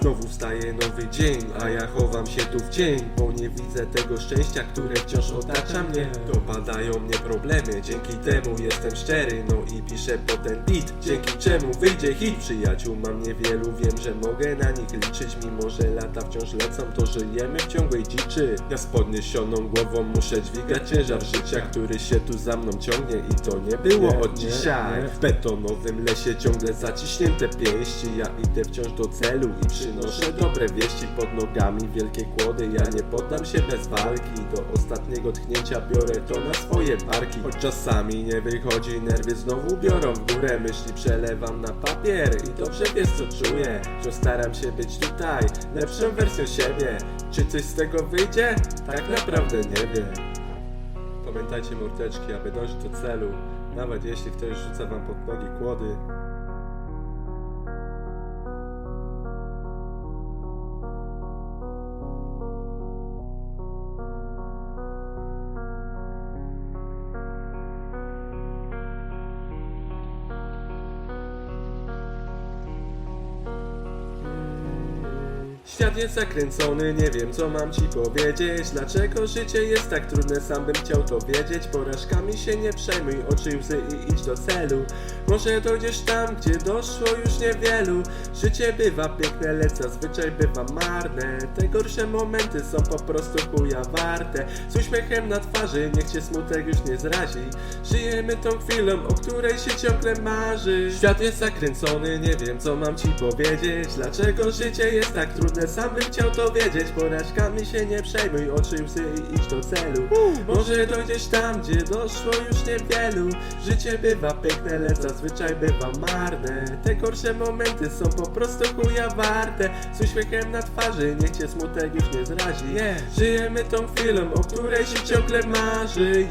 Znowu wstaje nowy dzień, a ja chowam się tu w cień Bo nie widzę tego szczęścia, które wciąż otacza mnie. Dopadają mnie problemy, dzięki temu jestem szczery No i piszę po ten beat, dzięki czemu wyjdzie hit Przyjaciół mam niewielu, wiem, że mogę na nich liczyć. Mimo, że lata wciąż lecą, to żyjemy w ciągłej dziczy. Ja z podniesioną głową muszę dźwigać ciężar życia Który się tu za mną ciągnie. I to nie było od dzisiaj. w betonowym lesie ciągle zaciśnięte pięści. Ja idę wciąż do celu i przynoszę dobre wieści Pod nogami wielkie kłody, ja nie poddam się bez walki. Do ostatniego tchnięcia biorę to na swoje barki. Choć czasami nie wychodzi, nerwy znowu biorą w górę. Myśli przelewam na papier i dobrze wiesz co czuję. Że staram się być tutaj, lepszą wersją siebie. Czy coś z tego wyjdzie? Tak naprawdę nie wiem. Pamiętajcie mordeczki, aby dążyć do celu. Nawet jeśli ktoś rzuca wam pod nogi kłody Świat jest zakręcony, nie wiem co mam ci powiedzieć. Dlaczego życie jest tak trudne, sam bym chciał to wiedzieć. Porażkami się nie przejmuj, oczy łzy i idź do celu. Może dojdziesz tam, gdzie doszło już niewielu. Życie bywa piękne, lecz zazwyczaj bywa marne. Te gorsze momenty są po prostu chuja warte. Z uśmiechem na twarzy, niech cię smutek już nie zrazi. Żyjemy tą chwilą, o której się ciągle marzy. Świat jest zakręcony, nie wiem co mam ci powiedzieć. Dlaczego życie jest tak trudne, sam bym chciał to wiedzieć. Porażkami się nie przejmuj, oczy łzy i idź do celu? Może dojdziesz tam, gdzie doszło już niewielu. Życie bywa piękne, lecz zazwyczaj bywa marne. Te gorsze momenty są po prostu chuja warte. Z uśmiechem na twarzy, niech cię smutek już nie zrazi. Żyjemy tą chwilą, o której się ciągle marzy.